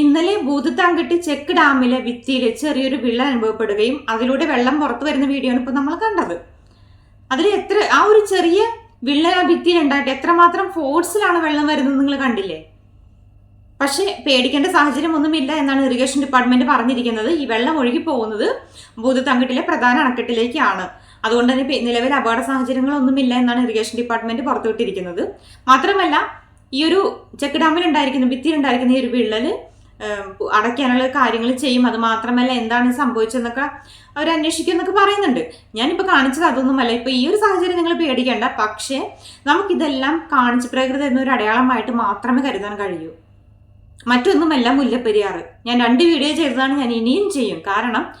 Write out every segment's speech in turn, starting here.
ഇന്നലെ ഭൂതത്താങ്കട്ടി ചെക്ക് ഡാമിലെ ഭിത്തിയിൽ ചെറിയൊരു വിള്ളൽ അനുഭവപ്പെടുകയും അതിലൂടെ വെള്ളം പുറത്തു വരുന്ന വീഡിയോ ആണ് ഇപ്പൊ നമ്മൾ കണ്ടത്. അതിൽ എത്ര ആ ഒരു ചെറിയ വിള്ളൽ ആ ഭിത്തിയിൽ ഉണ്ടായിട്ട് എത്രമാത്രം ഫോഴ്സിലാണ് വെള്ളം വരുന്നത് നിങ്ങൾ കണ്ടില്ലേ? പക്ഷേ പേടിക്കേണ്ട സാഹചര്യം ഒന്നുമില്ല എന്നാണ് ഇറിഗേഷൻ ഡിപ്പാർട്ട്മെന്റ് പറഞ്ഞിരിക്കുന്നത്. ഈ വെള്ളം ഒഴുകി പോകുന്നത് ഭൂതത്താങ്കട്ടിലെ പ്രധാന അണക്കെട്ടിലേക്കാണ്. അതുകൊണ്ട് തന്നെ നിലവിൽ അപകട സാഹചര്യങ്ങളൊന്നുമില്ല എന്നാണ് ഇറിഗേഷൻ ഡിപ്പാർട്ട്മെന്റ് പുറത്തുവിട്ടിരിക്കുന്നത്. മാത്രമല്ല ഈ ഒരു ചെക്ക് ഡാമിൽ ഉണ്ടായിരിക്കുന്ന ഭിത്തിയിൽ ഉണ്ടായിരിക്കുന്ന ഈ ഒരു വിള്ളൽ ഏം, അടയ്ക്കാനുള്ള കാര്യങ്ങൾ ചെയ്യും. അത് മാത്രമല്ല എന്താണ് സംഭവിച്ചതെന്നൊക്കെ അവർ അന്വേഷിക്കും എന്നൊക്കെ പറയുന്നുണ്ട്. ഞാനിപ്പോൾ കാണിച്ചത് അതൊന്നുമല്ല. ഇപ്പോൾ ഈ ഒരു സാഹചര്യം നിങ്ങൾ പേടിക്കേണ്ട. പക്ഷേ നമുക്കിതെല്ലാം കാണിച്ച് പ്രകൃതി എന്നൊരു അടയാളമായിട്ട് മാത്രമേ കരുതാൻ കഴിയൂ. മറ്റൊന്നുമല്ല മുല്ലപ്പെരിയാറ്. ഞാൻ രണ്ട് വീഡിയോ ചെയ്തതാണ്. ഞാൻ ഇനിയും ചെയ്യും. കാരണം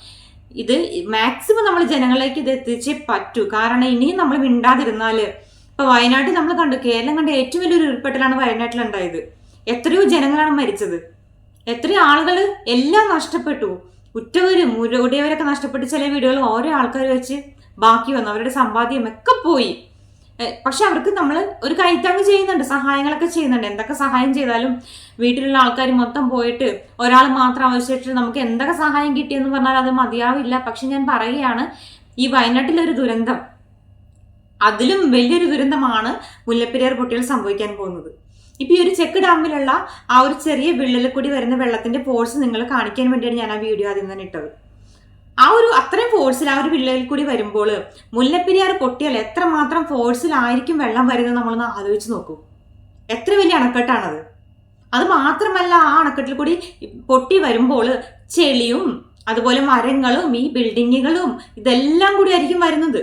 ഇത് മാക്സിമം നമ്മൾ ജനങ്ങളിലേക്ക് ഇത് എത്തിച്ചേ പറ്റൂ. കാരണം ഇനിയും നമ്മൾ മിണ്ടാതിരുന്നാൽ ഇപ്പൊ വയനാട്ടിൽ നമ്മൾ കണ്ടു കേരളം കണ്ട ഏറ്റവും വലിയൊരു ഉരുൾപൊട്ടലാണ് വയനാട്ടിലുണ്ടായത്. എത്രയോ ജനങ്ങളാണ് മരിച്ചത്. എത്രയോ ആളുകൾ എല്ലാം നഷ്ടപ്പെട്ടു. ഉറ്റവരും ഉടയവരൊക്കെ നഷ്ടപ്പെട്ട് ചില വീടുകൾ ഓരോ ആൾക്കാർ വെച്ച് ബാക്കി വന്നു. അവരുടെ സമ്പാദ്യം ഒക്കെ പോയി. പക്ഷെ അവർക്ക് നമ്മൾ ഒരു കൈത്താങ് ചെയ്യുന്നുണ്ട് സഹായങ്ങളൊക്കെ ചെയ്യുന്നുണ്ട്. എന്തൊക്കെ സഹായം ചെയ്താലും വീട്ടിലുള്ള ആൾക്കാർ മൊത്തം പോയിട്ട് ഒരാൾ മാത്രം അവശേഷിച്ച് നമുക്ക് എന്തൊക്കെ സഹായം കിട്ടിയെന്ന് പറഞ്ഞാൽ അത് മതിയാവില്ല. പക്ഷെ ഞാൻ പറയുകയാണ് ഈ വയനാട്ടിലൊരു ദുരന്തം. അതിലും വലിയൊരു ദുരന്തമാണ് മുല്ലപ്പെരിയാർ കുട്ടികൾ സംഭവിക്കാൻ പോകുന്നത്. ഇപ്പൊ ഈ ഒരു ചെക്ക് ഡാമിലുള്ള ആ ഒരു ചെറിയ വിള്ളലിൽ കൂടി വരുന്ന വെള്ളത്തിന്റെ ഫോഴ്സ് നിങ്ങൾ കാണിക്കാൻ വേണ്ടിയാണ് ഞാൻ ആ വീഡിയോ ആദ്യം തന്നെ ഇട്ടത്. ആ ഒരു അത്രയും ഫോഴ്സിൽ ആ ഒരു വിള്ളലിൽ കൂടി വരുമ്പോൾ മുല്ലപ്പെരിയാർ പൊട്ടിയാൽ എത്രമാത്രം ഫോഴ്സിലായിരിക്കും വെള്ളം വരുന്നത് നമ്മളൊന്ന് ആലോചിച്ച് നോക്കൂ. എത്ര വലിയ അണക്കെട്ടാണത്? അത് മാത്രമല്ല ആ അണക്കെട്ടിൽ കൂടി പൊട്ടി വരുമ്പോൾ ചെളിയും അതുപോലെ മരങ്ങളും ഈ ബിൽഡിങ്ങുകളും ഇതെല്ലാം കൂടി ആയിരിക്കും വരുന്നത്.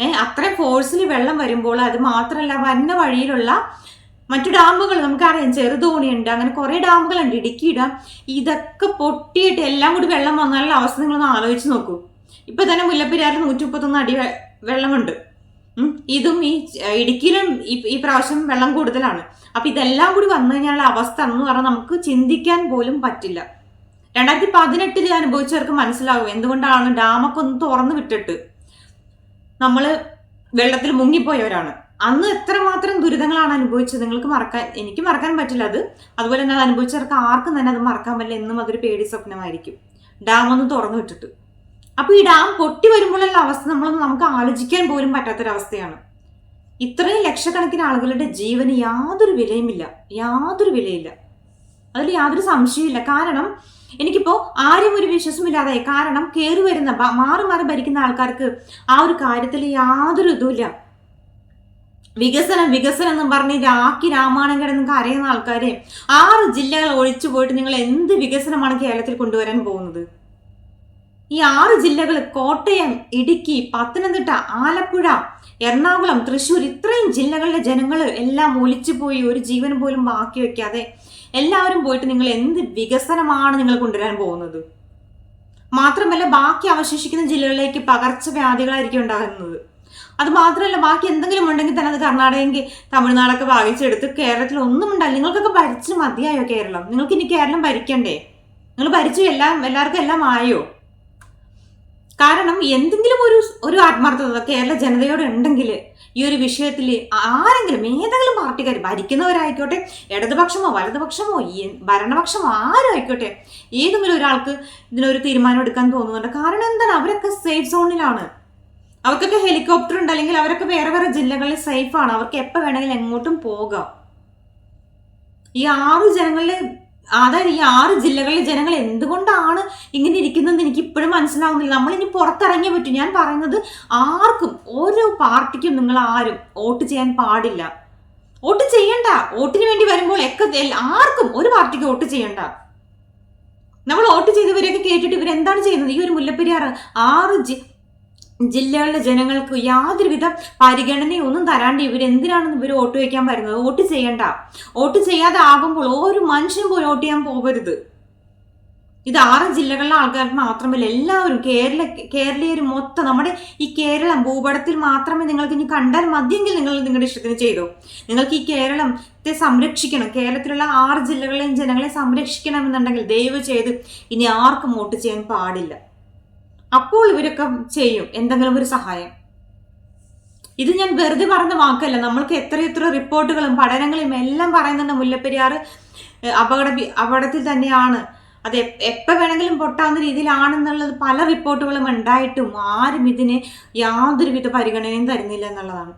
ഏഹ് അത്രയും ഫോഴ്സിൽ വെള്ളം വരുമ്പോൾ അത് മാത്രമല്ല വന്ന വഴിയിലുള്ള മറ്റു ഡാമുകൾ നമുക്കറിയാം ചെറുതോണിയുണ്ട് അങ്ങനെ കുറേ ഡാമുകളുണ്ട് ഇടുക്കി ഡാം ഇതൊക്കെ പൊട്ടിയിട്ട് എല്ലാം കൂടി വെള്ളം വന്നാലുള്ള അവസ്ഥ നിങ്ങളൊന്ന് ആലോചിച്ച് നോക്കൂ. ഇപ്പൊ തന്നെ മുല്ലപ്പെരിയാറിൽ നൂറ്റി മുപ്പത്തൊന്ന് അടി വെള്ളമുണ്ട്. ഇതും ഈ ഇടുക്കിയിലും ഈ പ്രാവശ്യം വെള്ളം കൂടുതലാണ്. അപ്പൊ ഇതെല്ലാം കൂടി വന്നു കഴിഞ്ഞാലുള്ള അവസ്ഥ എന്ന് പറഞ്ഞാൽ നമുക്ക് ചിന്തിക്കാൻ പോലും പറ്റില്ല. രണ്ടായിരത്തി പതിനെട്ടിൽ അനുഭവിച്ചവർക്ക് മനസ്സിലാവും എന്തുകൊണ്ടാണ് ഡാമൊക്കെ ഒന്ന് തുറന്നു വിട്ടിട്ട് നമ്മൾ വെള്ളത്തിൽ മുങ്ങിപ്പോയവരാണ്. അന്ന് എത്രമാത്രം ദുരിതങ്ങളാണ് അനുഭവിച്ചത് നിങ്ങൾക്ക് മറക്കാൻ എനിക്ക് മറക്കാൻ പറ്റില്ല അത്. അതുപോലെ തന്നെ അത് അനുഭവിച്ചവർക്ക് ആർക്കും തന്നെ അത് മറക്കാൻ പറ്റില്ല. എന്നും അതൊരു പേടി സ്വപ്നമായിരിക്കും. ഡാം ഒന്ന് തുറന്നു വിട്ടിട്ട്. അപ്പൊ ഈ ഡാം പൊട്ടി വരുമ്പോഴുള്ള അവസ്ഥ നമ്മളൊന്ന് നമുക്ക് ആലോചിക്കാൻ പോലും പറ്റാത്തൊരവസ്ഥയാണ്. ഇത്രയും ലക്ഷക്കണക്കിന് ആളുകളുടെ ജീവന് യാതൊരു വിലയുമില്ല. യാതൊരു വിലയില്ല. അതിൽ യാതൊരു സംശയമില്ല കാരണം എനിക്കിപ്പോ ആരും ഒരു വിശ്വാസമില്ലാതായി. കാരണം കയറി വരുന്ന മാറി മാറി ഭരിക്കുന്ന ആൾക്കാർക്ക് ആ ഒരു കാര്യത്തിൽ യാതൊരു ഇതുമില്ല. വികസനം വികസനം എന്നും പറഞ്ഞ് രാക്കി രാമായണം കിടന്ന് കരയുന്ന ആൾക്കാരെ ആറ് ജില്ലകൾ ഒഴിച്ചു പോയിട്ട് നിങ്ങൾ എന്ത് വികസനമാണ് കേരളത്തിൽ കൊണ്ടുവരാൻ പോകുന്നത്? ഈ ആറ് ജില്ലകൾ കോട്ടയം ഇടുക്കി പത്തനംതിട്ട ആലപ്പുഴ എറണാകുളം തൃശ്ശൂർ ഇത്രയും ജില്ലകളിലെ ജനങ്ങൾ എല്ലാം ഒലിച്ചു പോയി ഒരു ജീവൻ പോലും ബാക്കി വെക്കാതെ എല്ലാവരും പോയിട്ട് നിങ്ങൾ എന്ത് വികസനമാണ് നിങ്ങൾ കൊണ്ടുവരാൻ പോകുന്നത്? മാത്രമല്ല ബാക്കി അവശേഷിക്കുന്ന ജില്ലകളിലേക്ക് പകർച്ചവ്യാധികളായിരിക്കും ഉണ്ടാകുന്നത്. അത് മാത്രമല്ല ബാക്കി എന്തെങ്കിലും ഉണ്ടെങ്കിൽ തന്നെ അത് കർണാടകയെങ്കിൽ തമിഴ്നാടൊക്കെ ഭാഗിച്ചെടുത്ത് കേരളത്തിൽ ഒന്നും ഉണ്ടാവില്ല. നിങ്ങൾക്കൊക്കെ ഭരിച്ച് മതിയായോ കേരളം? നിങ്ങൾക്ക് ഇനി കേരളം ഭരിക്കണ്ടേ? നിങ്ങൾ ഭരിച്ചു എല്ലാം എല്ലാവർക്കും എല്ലാം ആയോ? കാരണം എന്തെങ്കിലും ഒരു ഒരു ആത്മാർത്ഥത കേരള ജനതയോട് ഉണ്ടെങ്കിൽ ഈ ഒരു വിഷയത്തിൽ ആരെങ്കിലും ഏതെങ്കിലും പാർട്ടിക്കാർ ഭരിക്കുന്നവരായിക്കോട്ടെ ഇടതുപക്ഷമോ വലതുപക്ഷമോ ഭരണപക്ഷമോ ആരും ആയിക്കോട്ടെ ഏതെങ്കിലും ഒരാൾക്ക് ഇതിനൊരു തീരുമാനം എടുക്കാൻ തോന്നുന്നുണ്ട്. കാരണം എന്താണ്? അവരൊക്കെ സേഫ് സോണിലാണ് അവർക്കൊക്കെ ഹെലികോപ്റ്റർ ഉണ്ട് അല്ലെങ്കിൽ അവരൊക്കെ വേറെ വേറെ ജില്ലകളിൽ സേഫാണ് അവർക്ക് എപ്പോൾ വേണമെങ്കിലും എങ്ങോട്ടും പോകാം. ഈ ആറ് ജനങ്ങളിലെ അതായത് ഈ ആറ് ജില്ലകളിലെ ജനങ്ങൾ എന്തുകൊണ്ടാണ് ഇങ്ങനെ ഇരിക്കുന്നത് എനിക്ക് ഇപ്പോഴും മനസ്സിലാവുന്നില്ല. നമ്മൾ ഇനി പുറത്തിറങ്ങിയേ പറ്റും. ഞാൻ പറയുന്നത് ആർക്കും ഓരോ പാർട്ടിക്കും നിങ്ങൾ ആരും വോട്ട് ചെയ്യാൻ പാടില്ല. വോട്ട് ചെയ്യണ്ട. വോട്ടിന് വേണ്ടി വരുമ്പോൾ ഒക്കെ ആർക്കും ഒരു പാർട്ടിക്ക് വോട്ട് ചെയ്യണ്ട. നമ്മൾ വോട്ട് ചെയ്തവരെയൊക്കെ കേട്ടിട്ട് ഇവരെന്താണ് ചെയ്യുന്നത്? ഈ ഒരു മുല്ലപ്പെരിയാർ ആറ് ജില്ലകളിലെ ജനങ്ങൾക്ക് യാതൊരുവിധ പരിഗണനയും ഒന്നും തരാണ്ട് ഇവരെന്തിനാണെന്ന് ഇവർ വോട്ട് വയ്ക്കാൻ വരുന്നത്? വോട്ട് ചെയ്യണ്ട. വോട്ട് ചെയ്യാതെ ആകുമ്പോൾ ഒരു മനുഷ്യൻ പോയി വോട്ട് ചെയ്യാൻ പോകരുത് ഇത് ആറ് ജില്ലകളിലെ ആൾക്കാർക്ക് മാത്രമല്ല എല്ലാവരും കേരള കേരളീയർ മൊത്തം. നമ്മുടെ ഈ കേരളം ഭൂപടത്തിൽ മാത്രമേ നിങ്ങൾക്ക് ഇനി കണ്ടാൽ മതിയെങ്കിൽ നിങ്ങൾ നിങ്ങളുടെ ഇഷ്ടത്തിന് ചെയ്തോ. നിങ്ങൾക്ക് ഈ കേരളത്തെ സംരക്ഷിക്കണം. കേരളത്തിലുള്ള ആറ് ജില്ലകളിലെയും ജനങ്ങളെ സംരക്ഷിക്കണം എന്നുണ്ടെങ്കിൽ ദയവ് ചെയ്ത് ഇനി ആർക്കും വോട്ട് ചെയ്യാൻ പാടില്ല. അപ്പോൾ ഇവരൊക്കെ ചെയ്യും. എന്തെങ്കിലും ഒരു സഹായം. ഇത് ഞാൻ വെറുതെ പറഞ്ഞ വാക്കല്ല. നമ്മൾക്ക് എത്ര എത്ര റിപ്പോർട്ടുകളും പഠനങ്ങളും എല്ലാം പറയുന്നുണ്ട് മുല്ലപ്പെരിയാർ. അപകട അപകടത്തിൽ തന്നെയാണ്. അത് എപ്പ- എപ്പോ വേണമെങ്കിലും പൊട്ടാവുന്ന രീതിയിലാണെന്നുള്ളത് പല റിപ്പോർട്ടുകളും ഉണ്ടായിട്ടും ആരും ഇതിന് യാതൊരുവിധ പരിഗണനയും തരുന്നില്ല എന്നുള്ളതാണ്.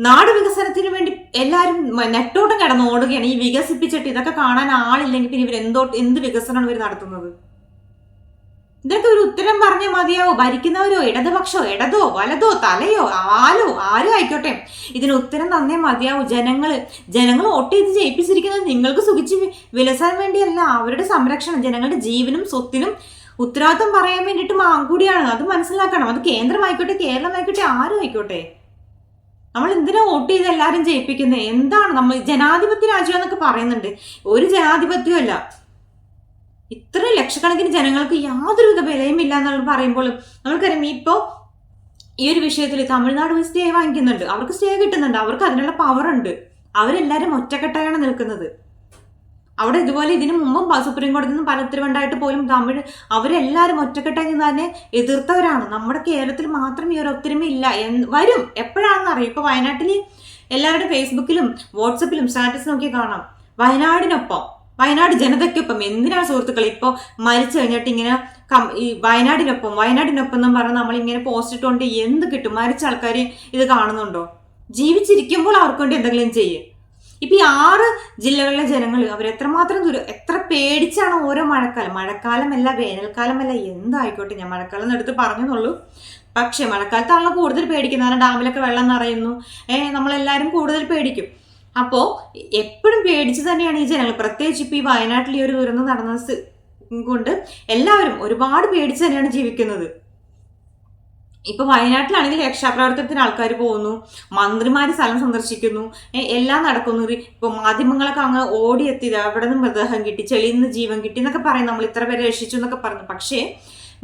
നാട് വികസനത്തിന് വേണ്ടി എല്ലാവരും നെട്ടോട്ടം കിടന്ന് ഓടുകയാണ്. ഈ വികസിപ്പിച്ചിട്ട് ഇതൊക്കെ കാണാൻ ആളില്ലെങ്കിൽ പിന്നെ ഇവർ എന്തോ എന്ത് വികസനമാണ് ഇവർ നടത്തുന്നത്? ഇതൊക്കെ ഒരു ഉത്തരം പറഞ്ഞാൽ മതിയാവോ? ഭരിക്കുന്നവരോ ഇടതുപക്ഷോ ഇടതോ വലതോ തലയോ ആലോ ആരും ആയിക്കോട്ടെ. ഇതിന് ഉത്തരം തന്നേ മതിയാവൂ. ജനങ്ങൾ ജനങ്ങൾ വോട്ട് ചെയ്ത് ജയിപ്പിച്ചിരിക്കുന്നത് നിങ്ങൾക്ക് സുഖിച്ച് വിലസാൻ വേണ്ടിയല്ല. അവരുടെ സംരക്ഷണം ജനങ്ങളുടെ ജീവനും സ്വത്തിനും ഉത്തരവാദിത്വം പറയാൻ വേണ്ടിയിട്ട് മാങ്കൂടിയാണ്. അത് മനസ്സിലാക്കണം. അത് കേന്ദ്രമായിക്കോട്ടെ കേരളമായിക്കോട്ടെ ആരും ആയിക്കോട്ടെ. നമ്മൾ എന്തിനാ വോട്ട് ചെയ്ത് എല്ലാവരും ജയിപ്പിക്കുന്നത് എന്താണ് നമ്മൾ ജനാധിപത്യ രാജ്യം എന്നൊക്കെ പറയുന്നുണ്ട്. ഒരു ജനാധിപത്യവും അല്ല. ഇത്ര ലക്ഷക്കണക്കിന് ജനങ്ങൾക്ക് യാതൊരുവിധ വിലയും ഇല്ല എന്നുള്ളത് പറയുമ്പോൾ നമ്മൾക്കറിയാം ഇപ്പോൾ ഈ ഒരു വിഷയത്തിൽ തമിഴ്നാട് പോയി സ്റ്റേ വാങ്ങിക്കുന്നുണ്ട്. അവർക്ക് സ്റ്റേ കിട്ടുന്നുണ്ട്. അവർക്ക് അതിനുള്ള പവർ ഉണ്ട്. അവരെല്ലാവരും ഒറ്റക്കെട്ടായാണ് നിൽക്കുന്നത്. അവിടെ ഇതുപോലെ ഇതിനു മുമ്പും സുപ്രീം കോടതിയിൽ നിന്നും പല ഉത്തരവുണ്ടായിട്ട് പോലും തമിഴ് അവരെല്ലാവരും ഒറ്റക്കെട്ടായി തന്നെ എതിർത്തവരാണ്. നമ്മുടെ കേരളത്തിൽ മാത്രം ഈ ഒരു ഒത്തൊരുമ ഇല്ല. വരും. എപ്പോഴാണെന്ന് അറിയാം. ഇപ്പൊ വയനാട്ടിൽ എല്ലാവരുടെ ഫേസ്ബുക്കിലും വാട്സപ്പിലും സ്റ്റാറ്റസ് നോക്കി കാണാം. വയനാടിനൊപ്പം വയനാട് ജനതയ്ക്കൊപ്പം എന്തിനാണ് സുഹൃത്തുക്കൾ ഇപ്പോൾ മരിച്ചു കഴിഞ്ഞിട്ട് ഇങ്ങനെ ഈ വയനാടിനൊപ്പം വയനാടിനൊപ്പം എന്ന് പറഞ്ഞ് നമ്മൾ ഇങ്ങനെ പോസ്റ്റ് ഇട്ടുകൊണ്ട് എന്ത് കിട്ടും? മരിച്ച ആൾക്കാർ ഇത് കാണുന്നുണ്ടോ? ജീവിച്ചിരിക്കുമ്പോൾ അവർക്ക് വേണ്ടി എന്തെങ്കിലും ചെയ്യും. ഇപ്പൊ ഈ ആറ് ജില്ലകളിലെ ജനങ്ങൾ അവർ എത്രമാത്രം ദുരി എത്ര പേടിച്ചാണ് ഓരോ മഴക്കാലം? മഴക്കാലമല്ല വേനൽക്കാലമല്ല എന്തായിക്കോട്ടെ ഞാൻ മഴക്കാലം എടുത്ത് പറഞ്ഞെന്നുള്ളൂ. പക്ഷെ മഴക്കാലത്താണല്ലോ കൂടുതൽ പേടിക്കുന്നത്. കാരണം ഡാമിലൊക്കെ വെള്ളം നിറയുന്നു. ഏഹ് നമ്മളെല്ലാവരും കൂടുതൽ പേടിക്കും. അപ്പോൾ എപ്പോഴും പേടിച്ച് തന്നെയാണ് ഈ ജനങ്ങൾ. പ്രത്യേകിച്ച് ഇപ്പോൾ ഈ വയനാട്ടിൽ ഈ ഒരു ദുരന്തം നടന്ന കൊണ്ട് എല്ലാവരും ഒരുപാട് പേടിച്ച് തന്നെയാണ് ജീവിക്കുന്നത്. ഇപ്പൊ വയനാട്ടിലാണെങ്കിൽ രക്ഷാപ്രവർത്തനത്തിന് ആൾക്കാർ പോകുന്നു മന്ത്രിമാര് സ്ഥലം സന്ദർശിക്കുന്നു എല്ലാം നടക്കുന്നു. ഇപ്പൊ മാധ്യമങ്ങളൊക്കെ അങ്ങ് ഓടിയെത്തി അവിടെ നിന്ന് മൃതദേഹം കിട്ടി ചെളിയിൽ നിന്ന് ജീവൻ കിട്ടി എന്നൊക്കെ പറയും നമ്മൾ ഇത്ര പേരെ രക്ഷിച്ചു എന്നൊക്കെ പറഞ്ഞു. പക്ഷേ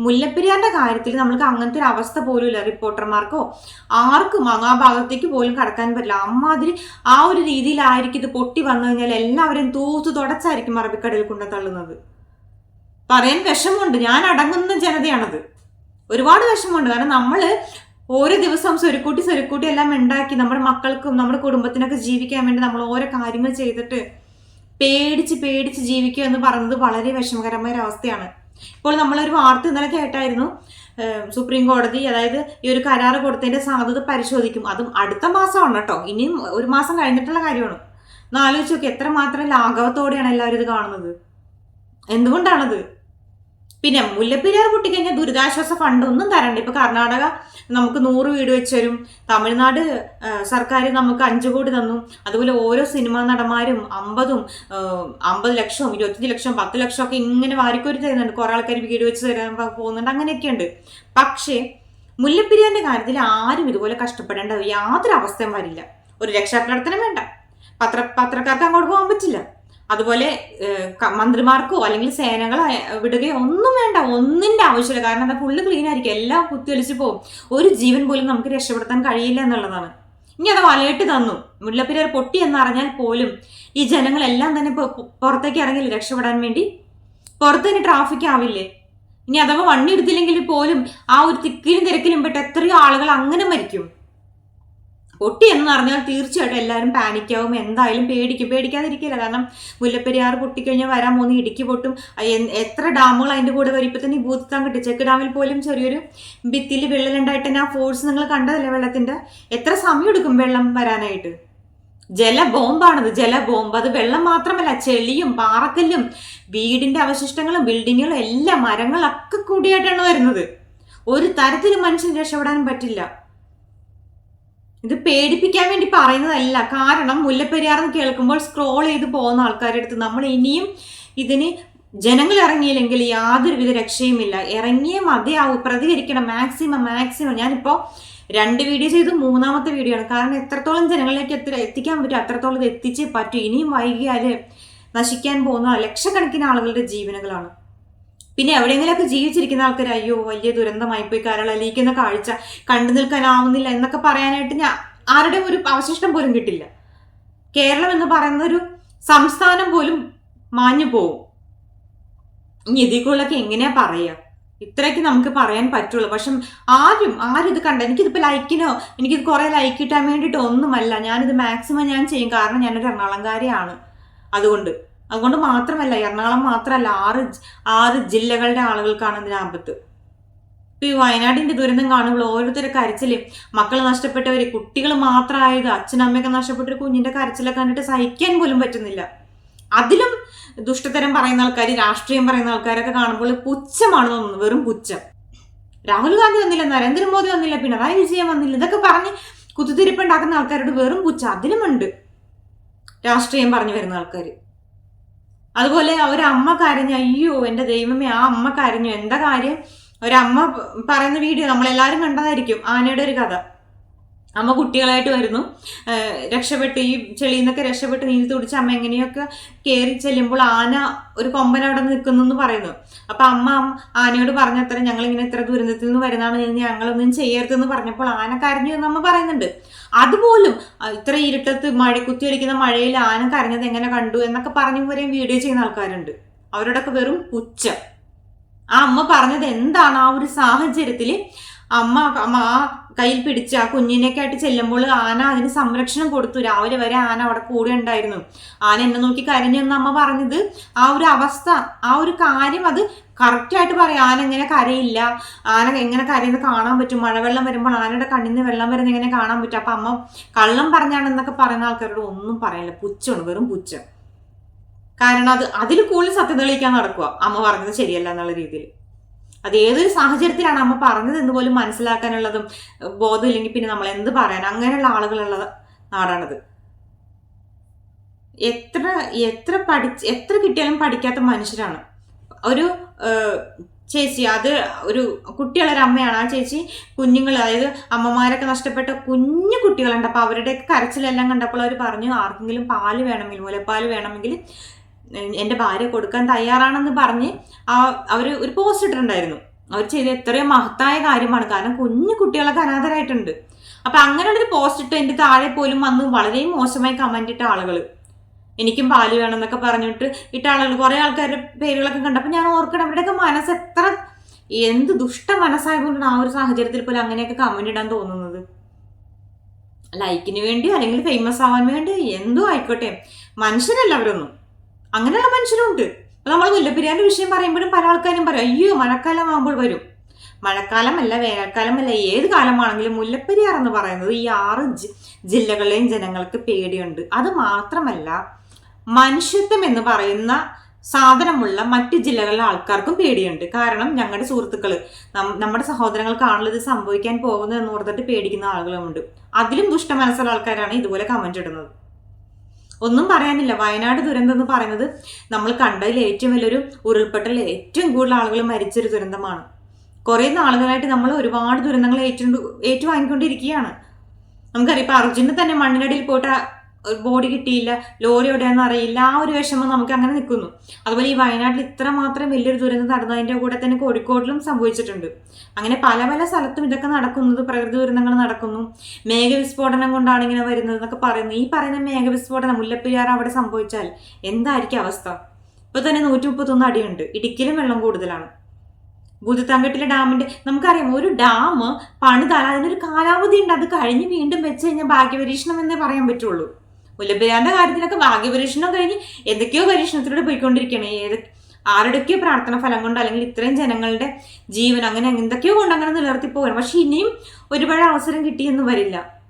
മുല്ലപ്പെരിയാറിന്റെ കാര്യത്തിൽ നമ്മൾക്ക് അങ്ങനത്തെ ഒരു അവസ്ഥ പോലും ഇല്ല. റിപ്പോർട്ടർമാർക്കോ ആർക്കും ആ ഭാഗത്തേക്ക് പോലും കടക്കാൻ പറ്റില്ല. അമ്മാതിരി ആ ഒരു രീതിയിലായിരിക്കും ഇത് പൊട്ടി വന്നു കഴിഞ്ഞാൽ എല്ലാവരും തൂത്തു തുടച്ചായിരിക്കും അറബിക്കടലിൽ കൊണ്ടു തള്ളുന്നത്. പറയാൻ വിഷമമുണ്ട്. ഞാൻ അടങ്ങുന്ന ജനതയാണത്. ഒരുപാട് വിഷമമുണ്ട്. കാരണം നമ്മൾ ഓരോ ദിവസം സ്വരുക്കൂട്ടി സ്വരുക്കൂട്ടി എല്ലാം ഉണ്ടാക്കി നമ്മുടെ മക്കൾക്കും നമ്മുടെ കുടുംബത്തിനൊക്കെ ജീവിക്കാൻ വേണ്ടി നമ്മൾ ഓരോ കാര്യങ്ങൾ ചെയ്തിട്ട് പേടിച്ച് പേടിച്ച് ജീവിക്കുക എന്ന് പറയുന്നത് വളരെ വിഷമകരമായ ഒരു അവസ്ഥയാണ്. ഇപ്പോൾ നമ്മളൊരു വാർത്ത ഇന്നലെ കേട്ടായിരുന്നു സുപ്രീം കോടതി അതായത് ഈ ഒരു കരാറ് കൊടുത്തതിന്റെ സാധുത പരിശോധിക്കും. അതും അടുത്ത മാസമാണ് കേട്ടോ. ഇനിയും ഒരു മാസം കഴിഞ്ഞിട്ടുള്ള കാര്യമാണ്. ഒന്ന് ആലോചിച്ച് നോക്കി എത്രമാത്രം ലാഘവത്തോടെയാണ് എല്ലാവരും ഇത് കാണുന്നത്? എന്തുകൊണ്ടാണത്? പിന്നെ മുല്ലപ്പെരിയാർ പൊട്ടിക്കഴിഞ്ഞാൽ ദുരിതാശ്വാസ ഫണ്ട് ഒന്നും തരണ്ട. ഇപ്പൊ കർണാടക നമുക്ക് നൂറ് വീട് വെച്ചരും തമിഴ്നാട് സർക്കാർ നമുക്ക് അഞ്ചു കോടി തന്നു. അതുപോലെ ഓരോ സിനിമാ നടന്മാരും അമ്പതും അമ്പത് ലക്ഷവും ഇരുപത്തഞ്ച് ലക്ഷം പത്ത് ലക്ഷം ഒക്കെ ഇങ്ങനെ വാരിക്കോരി തരുന്നുണ്ട്. കുറെ ആൾക്കാർ വീട് വെച്ച് തരാൻ പോകുന്നുണ്ട്. അങ്ങനെയൊക്കെയുണ്ട്. പക്ഷേ മുല്ലപ്പെരിയാറിന്റെ കാര്യത്തിൽ ആരും ഇതുപോലെ കഷ്ടപ്പെടേണ്ട യാതൊരു അവസ്ഥയും വരില്ല. ഒരു രക്ഷാപ്രവർത്തനം വേണ്ട. പത്ര പത്രക്കാർക്ക് അങ്ങോട്ട് പോകാൻ പറ്റില്ല. അതുപോലെ മന്ത്രിമാർക്കോ അല്ലെങ്കിൽ സേനകളോ വിടുകയോ ഒന്നും വേണ്ട. ഒന്നിന്റെ ആവശ്യമില്ല. കാരണം അത് ഫുള്ള് ക്ലീൻ ആയിരിക്കും. എല്ലാം കുത്തിയൊലിച്ച് പോകും ഒരു ജീവൻ പോലും നമുക്ക് രക്ഷപ്പെടുത്താൻ കഴിയില്ല എന്നുള്ളതാണ്. ഇനി അത് വലയിട്ട് തന്നു. മുല്ലപ്പെരിയാർ പൊട്ടി എന്നറിഞ്ഞാൽ പോലും ഈ ജനങ്ങളെല്ലാം തന്നെ പുറത്തേക്ക് ഇറങ്ങില്ല രക്ഷപ്പെടാൻ വേണ്ടി പുറത്ത് തന്നെ ട്രാഫിക് ആവില്ലേ? ഇനി അഥവാ വണ്ണി എടുത്തില്ലെങ്കിൽ പോലും ആ ഒരു തിക്കിലും തിരക്കിലും പെട്ട് എത്രയോ ആളുകൾ അങ്ങനെ മരിക്കും. പൊട്ടി എന്ന് പറഞ്ഞാൽ തീർച്ചയായിട്ടും എല്ലാവരും പാനിക്കാവും. എന്തായാലും പേടിക്കും. പേടിക്കാതിരിക്കില്ല. കാരണം മുല്ലപ്പെരിയാർ പൊട്ടിക്കഴിഞ്ഞാൽ വരാൻ പോകുന്ന ഇടുക്കി പൊട്ടും. എത്ര ഡാമുകൾ അതിന്റെ കൂടെ വരും? ഇപ്പോൾ തന്നെ ഭൂതത്താൻ കിട്ടി. ചെക്ക് ഡാമിൽ പോലും ചെറിയൊരു ഭിത്തിയിൽ വിള്ളലുണ്ടായിട്ട് തന്നെ ആ ഫോഴ്സ് നിങ്ങൾ കണ്ടതല്ലേ വെള്ളത്തിന്റെ എത്ര സമയം എടുക്കും വെള്ളം വരാനായിട്ട്? ജല ബോംബാണത്. ജല ബോംബ്. അത് വെള്ളം മാത്രമല്ല ചെളിയും പാറക്കല്ലും വീടിന്റെ അവശിഷ്ടങ്ങളും ബിൽഡിങ്ങുകളും എല്ലാം മരങ്ങളൊക്കെ കൂടിയായിട്ടാണ് വരുന്നത്. ഒരു തരത്തിലും മനുഷ്യൻ രക്ഷപ്പെടാനും പറ്റില്ല. ഇത് പേടിപ്പിക്കാൻ വേണ്ടി പറയുന്നതല്ല. കാരണം മുല്ലപ്പെരിയാർ എന്ന് കേൾക്കുമ്പോൾ സ്ക്രോൾ ചെയ്ത് പോകുന്ന ആൾക്കാരുടെ അടുത്ത് നമ്മൾ ഇനിയും ഇതിന് ജനങ്ങൾ ഇറങ്ങിയില്ലെങ്കിൽ യാതൊരുവിധ രക്ഷയുമില്ല. ഇറങ്ങിയ മതിയാവും. പ്രതികരിക്കണം. മാക്സിമം മാക്സിമം ഞാനിപ്പോൾ രണ്ട് വീഡിയോ ചെയ്ത്. മൂന്നാമത്തെ വീഡിയോ ആണ്. കാരണം എത്രത്തോളം ജനങ്ങളിലേക്ക് എത്ര എത്തിക്കാൻ പറ്റും അത്രത്തോളം എത്തിച്ചേ പറ്റൂ. ഇനിയും വൈകിയാൽ നശിക്കാൻ പോകുന്ന ലക്ഷക്കണക്കിന് ആളുകളുടെ ജീവനുകളാണ്. പിന്നെ എവിടെയെങ്കിലുമൊക്കെ ജീവിച്ചിരിക്കുന്ന ആൾക്കാർ അയ്യോ വലിയ ദുരന്തമായി പോയി കരളലിയിക്കുന്ന കാഴ്ച കണ്ടു നിൽക്കാനാവുന്നില്ല എന്നൊക്കെ പറയാനായിട്ട് ഞാൻ ആരുടെയും ഒരു അവശിഷ്ടം പോലും കിട്ടില്ല. കേരളം എന്ന് പറയുന്ന ഒരു സംസ്ഥാനം പോലും മാഞ്ഞു പോവും. ഇനി ഇതിക്കുള്ളൊക്കെ എങ്ങനെയാ പറയുക? ഇത്രയൊക്കെ നമുക്ക് പറയാൻ പറ്റുള്ളൂ. പക്ഷെ ആരും ആരും ഇത് കണ്ട എനിക്കിതിപ്പോൾ ലൈക്കിനോ എനിക്കിത് കുറേ ലൈക്ക് കിട്ടാൻ വേണ്ടിയിട്ട് ഒന്നുമല്ല. ഞാനിത് മാക്സിമം ഞാൻ ചെയ്യും. കാരണം ഞാനൊരു എറണാകുളംകാരിയാണ്. അതുകൊണ്ട് അതുകൊണ്ട് മാത്രമല്ല എറണാകുളം മാത്രമല്ല ആറ് ആറ് ജില്ലകളുടെ ആളുകൾക്കാണ് ഇതിന് ആപത്ത്. ഇപ്പൊ ഈ വയനാടിന്റെ ദുരന്തം കാണുമ്പോൾ ഓരോരുത്തരെ കരച്ചിൽ മക്കൾ നഷ്ടപ്പെട്ടവര് കുട്ടികൾ മാത്രമായത് അച്ഛനമ്മയൊക്കെ നഷ്ടപ്പെട്ട ഒരു കുഞ്ഞിന്റെ കരച്ചിലൊക്കെ കണ്ടിട്ട് സഹിക്കാൻ പോലും പറ്റുന്നില്ല. അതിലും ദുഷ്ടതരം പറയുന്ന ആൾക്കാർ രാഷ്ട്രീയം പറയുന്ന ആൾക്കാരൊക്കെ കാണുമ്പോൾ പുച്ഛമാണ് തോന്നുന്നത് വെറും പുച്ഛം. രാഹുൽ ഗാന്ധി വന്നില്ല നരേന്ദ്രമോദി വന്നില്ല പിണറായി വിജയൻ വന്നില്ല ഇതൊക്കെ പറഞ്ഞ് കുത്തുതിരിപ്പുണ്ടാക്കുന്ന ആൾക്കാരോട് വെറും പുച്ഛം. അതിലുമുണ്ട് രാഷ്ട്രീയം പറഞ്ഞു വരുന്ന ആൾക്കാർ അതുപോലെ ഒരമ്മ കരഞ്ഞു അയ്യോ എന്റെ ദൈവമേ ആ അമ്മ കരഞ്ഞു. എന്താ കാര്യം? ഒരമ്മ പറയുന്ന വീഡിയോ നമ്മളെല്ലാവരും കണ്ടതായിരിക്കും ആനയുടെ ഒരു കഥ. അമ്മ കുട്ടികളായിട്ട് വരുന്നു. രക്ഷപ്പെട്ട് ഈ ചെളിയിൽ നിന്നൊക്കെ രക്ഷപ്പെട്ട് നീന്തി തുടിച്ച് അമ്മ എങ്ങനെയൊക്കെ കയറി ചെല്ലുമ്പോൾ ആന ഒരു കൊമ്പൻ അവിടെ നിൽക്കുന്നു എന്ന് പറയുന്നു. അപ്പൊ അമ്മ ആനയോട് പറഞ്ഞത്ര ഞങ്ങൾ ഇങ്ങനെ ഇത്ര ദുരന്തത്തിൽ നിന്ന് വരുന്നതാണ്. ഞങ്ങളൊന്നും ചെയ്യരുതെന്ന് പറഞ്ഞപ്പോൾ ആന കരഞ്ഞു എന്ന് അമ്മ പറയുന്നുണ്ട്. അതുപോലും ഇത്ര ഇരുട്ടത്ത് മഴ കുത്തിയൊലിക്കുന്ന മഴയിൽ ആന കരഞ്ഞത് എങ്ങനെ കണ്ടു എന്നൊക്കെ പറഞ്ഞു വരെയും വീഡിയോ ചെയ്യുന്ന ആൾക്കാരുണ്ട്. അവരോടൊക്കെ വെറും പുച്ഛം. ആ അമ്മ പറഞ്ഞത് എന്താണ് ആ ഒരു സാഹചര്യത്തിൽ അമ്മ ആ കയ്യിൽ പിടിച്ച് ആ കുഞ്ഞിനെയൊക്കെ ആയിട്ട് ചെല്ലുമ്പോൾ ആന അതിന് സംരക്ഷണം കൊടുത്തു. രാവിലെ വരെ ആന അവിടെ കൂടെ ഉണ്ടായിരുന്നു. ആന എന്നെ നോക്കി കരഞ്ഞെന്ന് അമ്മ പറഞ്ഞത് ആ ഒരു അവസ്ഥ ആ ഒരു കാര്യം അത് കറക്റ്റായിട്ട് പറയാം. ആന എങ്ങനെ കരയില്ല? ആന എങ്ങനെ കരയെന്ന് കാണാൻ പറ്റും? മഴവെള്ളം വരുമ്പോൾ ആനയുടെ കണ്ണിൽ നിന്ന് വെള്ളം വരുന്ന എങ്ങനെ കാണാൻ പറ്റും? അപ്പൊ അമ്മ കള്ളം പറഞ്ഞാണെന്നൊക്കെ പറയുന്ന ആൾക്കാരോട് ഒന്നും പറയില്ല. പുച്ഛമാണ് വെറും പുച്ഛം. കാരണം അത് അതിൽ കൂടുതൽ സത്യം തെളിയിക്കാൻ നടക്കുക അമ്മ പറഞ്ഞത് ശരിയല്ല എന്നുള്ള രീതിയിൽ. അത് ഏതൊരു സാഹചര്യത്തിലാണ് അമ്മ പറഞ്ഞത് എന്ന് പോലും മനസ്സിലാക്കാനുള്ളതും ബോധം ബോധമില്ലെങ്കിൽ പിന്നെ നമ്മൾ എന്ത് പറയാൻ അങ്ങനെയുള്ള ആളുകളുള്ള നാടാണത്. എത്ര എത്ര പഠിച്ച് എത്ര കിട്ടിയാലും പഠിക്കാത്ത മനുഷ്യരാണ്. ഒരു ചേച്ചി അത് ഒരു കുട്ടികളൊരു അമ്മയാണ്. ആ ചേച്ചി കുഞ്ഞുങ്ങൾ അതായത് അമ്മമാരൊക്കെ നഷ്ടപ്പെട്ട കുഞ്ഞു കുട്ടികളുണ്ട്. അപ്പോൾ അവരുടെയൊക്കെ കരച്ചിലെല്ലാം കണ്ടപ്പോൾ അവർ പറഞ്ഞു ആർക്കെങ്കിലും പാൽ വേണമെങ്കിൽ മുലപ്പാൽ വേണമെങ്കിൽ എന്റെ ഭാര്യ കൊടുക്കാൻ തയ്യാറാണെന്ന് പറഞ്ഞ് ആ അവർ ഒരു പോസ്റ്റ് ഇട്ടിട്ടുണ്ടായിരുന്നു. അവർ ചെയ്ത എത്രയോ മഹത്തായ കാര്യമാണ്. കാരണം കുഞ്ഞു കുട്ടികളൊക്കെ അനാഥരായിട്ടുണ്ട്. അപ്പൊ അങ്ങനെയുള്ളൊരു പോസ്റ്റ് ഇട്ട് എന്റെ താഴെ പോലും വന്ന് വളരെ മോശമായി കമന്റ് ഇട്ട ആളുകൾ എനിക്കും പാൽ വേണമെന്നൊക്കെ പറഞ്ഞിട്ട് ഇട്ട ആളുകൾ കുറെ ആൾക്കാരുടെ പേരുകളൊക്കെ കണ്ടപ്പോൾ ഞാൻ ഓർക്കണം അവരുടെയൊക്കെ മനസ്സ് എത്ര എന്ത് ദുഷ്ട മനസ്സായതുകൊണ്ടാണ് ആ ഒരു സാഹചര്യത്തിൽ പോലും അങ്ങനെയൊക്കെ കമന്റ് ഇടാൻ തോന്നുന്നത്? ലൈക്കിന് വേണ്ടി അല്ലെങ്കിൽ ഫേമസ് ആവാൻ വേണ്ടി എന്തോ ആയിക്കോട്ടെ. മനുഷ്യരല്ല അവരൊന്നും. അങ്ങനെയുള്ള മനുഷ്യരുണ്ട്. നമ്മൾ മുല്ലപ്പെരിയാന്റെ വിഷയം പറയുമ്പോഴും പല ആൾക്കാരും പറയും അയ്യോ മഴക്കാലം ആകുമ്പോൾ വരും. മഴക്കാലമല്ല വേനൽക്കാലമല്ല ഏത് കാലമാണെങ്കിലും മുല്ലപ്പെരിയാർ എന്ന് പറയുന്നത് ഈ ആറ് ജില്ലകളിലെയും ജനങ്ങൾക്ക് പേടിയുണ്ട്. അത് മാത്രമല്ല മനുഷ്യത്വം എന്ന് പറയുന്ന സാധനമുള്ള മറ്റ് ജില്ലകളിലെ ആൾക്കാർക്കും പേടിയുണ്ട്. കാരണം ഞങ്ങളുടെ സുഹൃത്തുക്കൾ നമ്മുടെ സഹോദരങ്ങൾക്കാണല്ലോ ഇത് സംഭവിക്കാൻ പോകുന്നത് എന്ന് ഓർത്തിട്ട് പേടിക്കുന്ന ആളുകളുമുണ്ട്. അതിലും ദുഷ്ട മനസ്സുള്ള ആൾക്കാരാണ് ഇതുപോലെ കമന്റ് ഇടുന്നത്. ഒന്നും പറയാനില്ല. വയനാട് ദുരന്തം എന്ന് പറയുന്നത് നമ്മൾ കണ്ടതിൽ ഏറ്റവും വലിയൊരു ഉരുൾപൊട്ടൽ ഏറ്റവും കൂടുതൽ ആളുകൾ മരിച്ചൊരു ദുരന്തമാണ്. കുറേ നാളുകളായിട്ട് നമ്മൾ ഒരുപാട് ദുരന്തങ്ങൾ ഏറ്റു ഏറ്റുവാങ്ങിക്കൊണ്ടിരിക്കുകയാണ്. നമുക്കറിയാം ഇപ്പൊ അർജുന് തന്നെ മണ്ണിനടിയിൽ പോയിട്ട് ബോഡി കിട്ടിയില്ല ലോറി എവിടെയാണെന്ന് അറിയില്ല ആ ഒരു വിഷമം നമുക്ക് അങ്ങനെ നിൽക്കുന്നു. അതുപോലെ ഈ വയനാട്ടിൽ ഇത്ര മാത്രം വലിയൊരു ദുരന്തം നടന്നതിന്റെ കൂടെ തന്നെ കോഴിക്കോട്ടിലും സംഭവിച്ചിട്ടുണ്ട്. അങ്ങനെ പല പല സ്ഥലത്തും ഇതൊക്കെ നടക്കുന്നത് പ്രകൃതി ദുരന്തങ്ങൾ നടക്കുന്നു. മേഘവിസ്ഫോടനം കൊണ്ടാണ് ഇങ്ങനെ വരുന്നത് എന്നൊക്കെ പറയുന്നു. ഈ പറയുന്ന മേഘവിസ്ഫോടനം മുല്ലപ്പെരിയാർ അവിടെ സംഭവിച്ചാൽ എന്തായിരിക്കും അവസ്ഥ? ഇപ്പോൾ തന്നെ നൂറ്റി മുപ്പത്തൊന്ന് അടിയുണ്ട്. ഇടുക്കിയിലും വെള്ളം കൂടുതലാണ്. ഭൂതത്താങ്കട്ടിലെ ഡാമിന്റെ നമുക്കറിയാം ഒരു ഡാം പണിതാൽ അതിനൊരു കാലാവധി ഉണ്ട്. അത് കഴിഞ്ഞ് വീണ്ടും വെച്ച് കഴിഞ്ഞാൽ ഭാഗ്യപരീക്ഷണം എന്നേ പറയാൻ പറ്റുള്ളൂ. മുല്ലപ്പെരിയാറിന്റെ കാര്യത്തിലൊക്കെ ഭാഗ്യപരീക്ഷണം കഴിഞ്ഞ് എന്തൊക്കെയോ പരീക്ഷണത്തിലൂടെ പോയിക്കൊണ്ടിരിക്കുകയാണ് ഏത് ആരുടെയൊക്കെയോ പ്രാർത്ഥന ഫലം കൊണ്ട് അല്ലെങ്കിൽ ഇത്രയും ജനങ്ങളുടെ ജീവൻ അങ്ങനെ എന്തൊക്കെയോ കൊണ്ട് അങ്ങനെ നിലനിർത്തി പോകണം പക്ഷെ ഇനിയും ഒരുപാട് അവസരം കിട്ടിയെന്ന് വരില്ല.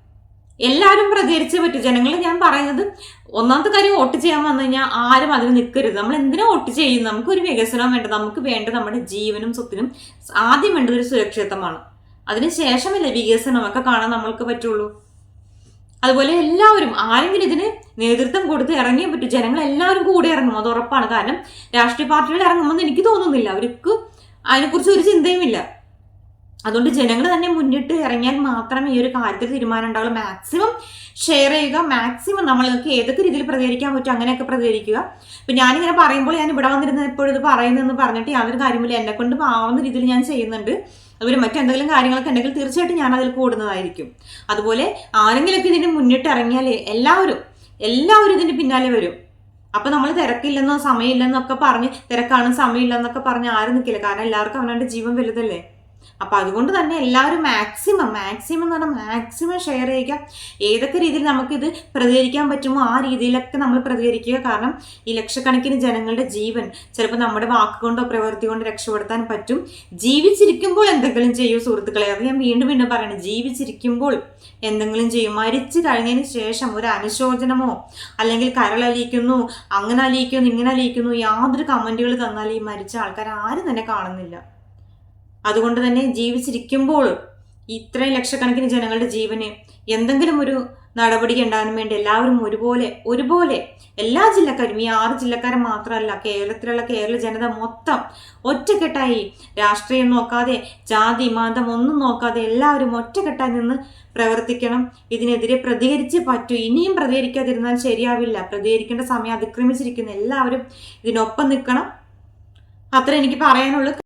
എല്ലാവരും പ്രതികരിച്ചേ പറ്റൂ. ജനങ്ങൾ ഞാൻ പറയുന്നത് ഒന്നാമത്തെ കാര്യം വോട്ട് ചെയ്യാൻ വന്നു കഴിഞ്ഞാൽ ആരും അതിന് നിൽക്കരുത്. നമ്മൾ എന്തിനാ വോട്ട് ചെയ്യും നമുക്ക് ഒരു വികസനം വേണ്ട. നമുക്ക് വേണ്ട നമ്മുടെ ജീവനും സ്വത്തിനും ആദ്യം വേണ്ടത് ഒരു സുരക്ഷിതത്വമാണ്. അതിനുശേഷമല്ലേ വികസനമൊക്കെ കാണാൻ നമ്മൾക്ക് പറ്റുള്ളൂ? അതുപോലെ എല്ലാവരും ആരെങ്കിലും ഇതിന് നേതൃത്വം കൊടുത്ത് ഇറങ്ങിയേ പറ്റും. ജനങ്ങൾ എല്ലാവരും കൂടെ ഇറങ്ങും. അത് ഉറപ്പാണ്. കാരണം രാഷ്ട്രീയ പാർട്ടികൾ ഇറങ്ങുമെന്ന് എനിക്ക് തോന്നുന്നില്ല. അവർക്ക് അതിനെക്കുറിച്ച് ഒരു ചിന്തയുമില്ല. അതുകൊണ്ട് ജനങ്ങൾ തന്നെ മുന്നിട്ട് ഇറങ്ങിയാൽ മാത്രമേ ഈ ഒരു കാര്യത്തിൽ തീരുമാനം ഉണ്ടാവുള്ളൂ. മാക്സിമം ഷെയർ ചെയ്യുക. മാക്സിമം നമ്മൾക്ക് ഏതൊക്കെ രീതിയിൽ പ്രതികരിക്കാൻ പറ്റും അങ്ങനെയൊക്കെ പ്രതികരിക്കുക. ഇപ്പം ഞാനിങ്ങനെ പറയുമ്പോൾ ഞാൻ ഇവിടെ വന്നിരുന്ന എപ്പോഴും ഇത് പറയുന്നതെന്ന് പറഞ്ഞിട്ട് യാതൊരു കാര്യമില്ല എന്നെ കൊണ്ട് ആവുന്ന രീതിയിൽ ഞാൻ ചെയ്യുന്നുണ്ട്. അതുപോലെ മറ്റെന്തെങ്കിലും കാര്യങ്ങളൊക്കെ ഉണ്ടെങ്കിൽ തീർച്ചയായിട്ടും ഞാൻ അതിൽ കൂടുന്നതായിരിക്കും. അതുപോലെ ആരെങ്കിലൊക്കെ ഇതിന് മുന്നിട്ട് ഇറങ്ങിയാൽ എല്ലാവരും എല്ലാവരും ഇതിന് പിന്നാലെ വരും. അപ്പൊ നമ്മൾ തിരക്കില്ലെന്നോ സമയമില്ലെന്നൊക്കെ പറഞ്ഞ് തിരക്കാണ് സമയമില്ലെന്നൊക്കെ പറഞ്ഞ് ആരും നിൽക്കില്ല. കാരണം എല്ലാവർക്കും അവനവന്റെ ജീവൻ വലുതല്ലേ? അപ്പൊ അതുകൊണ്ട് തന്നെ എല്ലാവരും മാക്സിമം മാക്സിമം എന്ന് പറഞ്ഞാൽ മാക്സിമം ഷെയർ ചെയ്യുക. ഏതൊക്കെ രീതിയിൽ നമുക്കിത് പ്രതികരിക്കാൻ പറ്റുമോ ആ രീതിയിലൊക്കെ നമ്മൾ പ്രതികരിക്കുക. കാരണം ഈ ലക്ഷക്കണക്കിന് ജനങ്ങളുടെ ജീവൻ ചിലപ്പോൾ നമ്മുടെ വാക്കുകൊണ്ടോ പ്രവൃത്തി കൊണ്ടോ രക്ഷപ്പെടുത്താൻ പറ്റും. ജീവിച്ചിരിക്കുമ്പോൾ എന്തെങ്കിലും ചെയ്യൂ സുഹൃത്തുക്കളെ. അത് ഞാൻ വീണ്ടും വീണ്ടും പറയണം. ജീവിച്ചിരിക്കുമ്പോൾ എന്തെങ്കിലും ചെയ്യും. മരിച്ചു കഴിഞ്ഞതിന് ശേഷം ഒരു അനുശോചനമോ അല്ലെങ്കിൽ കരളലിയിക്കുന്നു അങ്ങനെ അലിയിക്കുന്നു ഇങ്ങനെ അലിയിക്കുന്നു യാതൊരു കമന്റുകൾ തന്നാൽ ഈ മരിച്ച ആൾക്കാർ ആരും തന്നെ കാണുന്നില്ല. അതുകൊണ്ട് തന്നെ ജീവിച്ചിരിക്കുമ്പോൾ ഇത്രയും ലക്ഷക്കണക്കിന് ജനങ്ങളുടെ ജീവന് എന്തെങ്കിലും ഒരു നടപടി ഉണ്ടാകാൻ വേണ്ടി എല്ലാവരും ഒരുപോലെ ഒരുപോലെ എല്ലാ ജില്ലക്കാരും ഈ ആറ് ജില്ലക്കാരൻ മാത്രമല്ല കേരളത്തിലുള്ള കേരള ജനത മൊത്തം ഒറ്റക്കെട്ടായി രാഷ്ട്രീയം നോക്കാതെ ജാതി മതം ഒന്നും നോക്കാതെ എല്ലാവരും ഒറ്റക്കെട്ടായി നിന്ന് പ്രവർത്തിക്കണം. ഇതിനെതിരെ പ്രതികരിച്ച് പറ്റൂ. ഇനിയും പ്രതികരിക്കാതിരുന്നാൽ ശരിയാവില്ല. പ്രതികരിക്കേണ്ട സമയം അതിക്രമിച്ചിരിക്കുന്ന. എല്ലാവരും ഇതിനൊപ്പം നിൽക്കണം. അത്ര എനിക്ക് പറയാനുള്ളൂ.